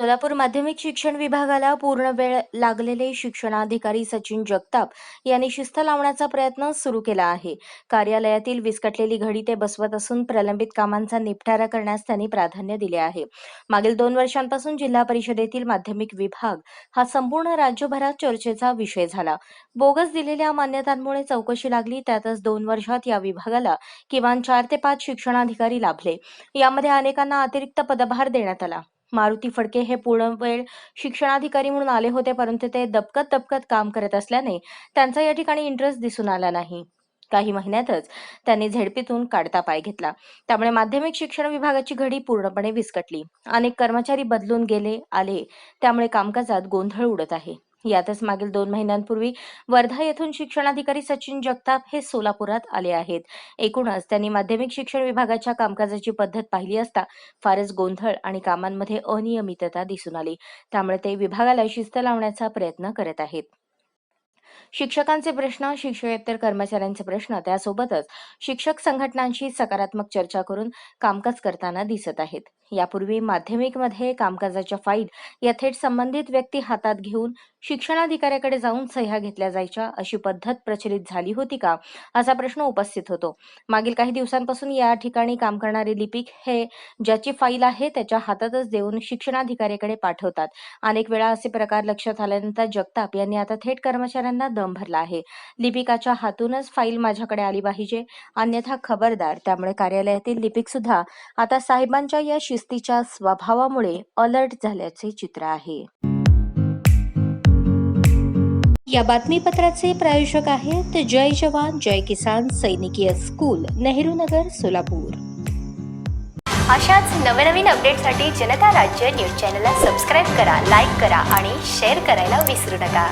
सोलापूर माध्यमिक शिक्षण विभागाला पूर्ण वेळ लागलेले शिक्षणाधिकारी सचिन जगताप यांनी शिस्त लावण्याचा प्रयत्न सुरू केला आहे. कार्यालयातील विस्कटलेली घडी ते बसवत असून प्रलंबित कामांचा निपटारा करण्यास त्यांनी प्राधान्य दिले आहे. मागील दोन वर्षांपासून जिल्हा परिषदेतील माध्यमिक विभाग हा संपूर्ण राज्यभरात चर्चेचा विषय झाला. बोगस दिलेल्या मान्यतांमुळे चौकशी लागली त्यातच दोन वर्षात या विभागाला किमान चार ते पाच शिक्षणाधिकारी लाभले. यामध्ये अनेकांना अतिरिक्त पदभार देण्यात आला. मारुती फडके हे पूर्ण वेळ शिक्षणाधिकारी म्हणून आले होते परंतु ते दबकत दबकत काम करत असल्याने त्यांचा या ठिकाणी इंटरेस्ट दिसून आला नाही. काही महिन्यातच त्यांनी झेडपीतून काढता पाय घेतला. त्यामुळे माध्यमिक शिक्षण विभागाची घडी पूर्णपणे विस्कटली. अनेक कर्मचारी बदलून गेले आले. त्यामुळे कामकाजात गोंधळ उडत आहे. यातच मागील दोन महिन्यांपूर्वी वर्धा येथून शिक्षणाधिकारी सचिन जगताप हे सोलापुरात आले आहेत. एकूणच त्यांनी माध्यमिक शिक्षण विभागाच्या कामकाजाची पद्धत पाहिली असता फारच गोंधळ आणि कामांमध्ये अनियमितता दिसून आली. त्यामुळे ते विभागाला शिस्त लावण्याचा प्रयत्न करत आहेत. शिक्षकांचे प्रश्न शिक्षकेतर कर्मचाऱ्यांचे प्रश्न त्यासोबतच शिक्षक संघटनांशी सकारात्मक चर्चा करून कामकाज करताना दिसत आहेत. यापूर्वी माध्यमिकमध्ये कामकाजाच्या फाईल या थेट संबंधित व्यक्ती हातात घेऊन शिक्षणाधिकाऱ्याकडे जाऊन सह्या घेतल्या जायच्या अशी पद्धत प्रचलित झाली होती का असा प्रश्न उपस्थित होतो. मागील काही दिवसांपासून या ठिकाणी काम करणारे लिपिक हे ज्याची फाईल आहे त्याच्या हातातच देऊन शिक्षणाधिकाऱ्याकडे पाठवतात. अनेक वेळा असे प्रकार लक्षात आल्यानंतर जगताप यांनी आता थेट कर्मचाऱ्यांना दम भरला आहे. लिपिकाच्या हातूनच फाईल माझ्याकडे आली पाहिजे. अन्यथा खबरदार. त्यामुळे कार्यालयातील लिपिक सुद्धा आता साहेबांच्या या शिस्तीच्या स्वभावामुळे अलर्ट झाल्याचे चित्र आहे. या बातमीपत्राचे प्रायोजक आहेत जय जवान जय किसान सैनिकीय स्कूल नेहरू नगर सोलापूर. अशाच नवनवीन अपडेटसाठी जनता राज्य न्यूज चॅनलला सबस्क्राईब करा लाईक करा आणि शेअर करायला विसरू नका.